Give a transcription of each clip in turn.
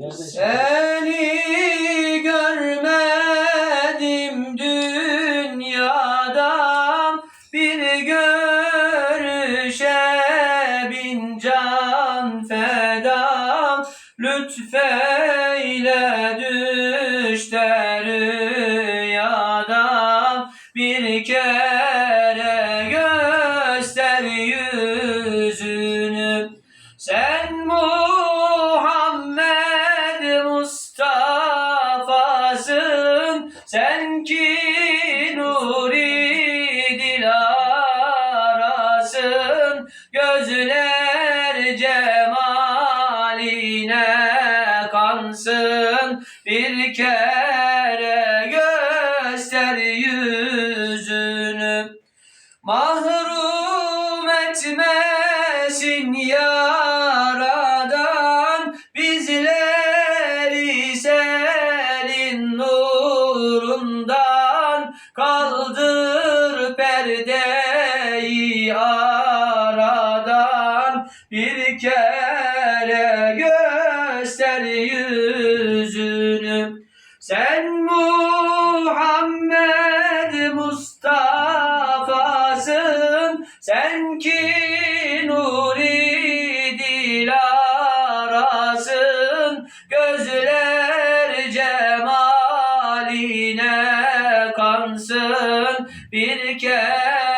Seni görmedim dünyada bir görüşe bin can feda lütfeyle düşte rüyada bir kere göster yüzünü. Sen dilarasın Gözler cemaline kansın. Bir kere göster yüzünü. Mahrum etmesin yaradan bizleri senin nurundan kaldır perdeyi aradan bir kere göster yüzünü. Sen Muhammed Mustafa'sın Sen ki nuri dilarasın Gözler cemaline kansın. Bir kere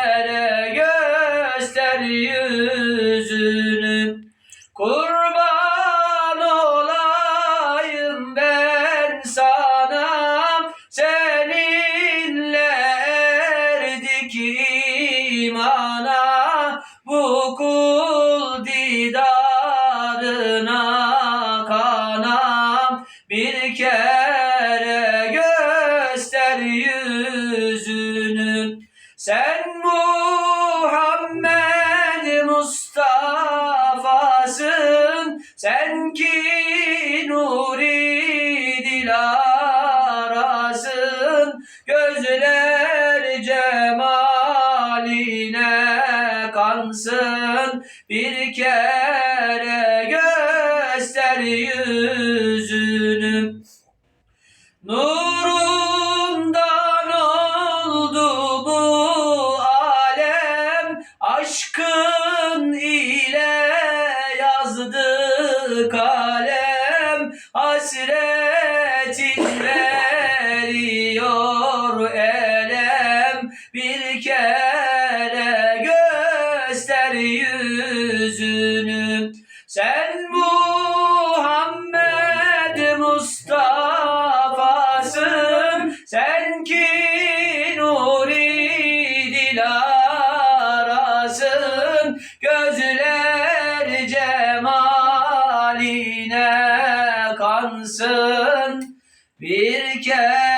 cemaline kansın. Bir kere göster yüzünü. Nurundan oldu bu alem. Aşkın ile yazdı kalem göster yüzünü. Sen Muhammed Mustafa'sın. Sen ki nuri dilarasın. Gözler cemaline kansın. Bir kere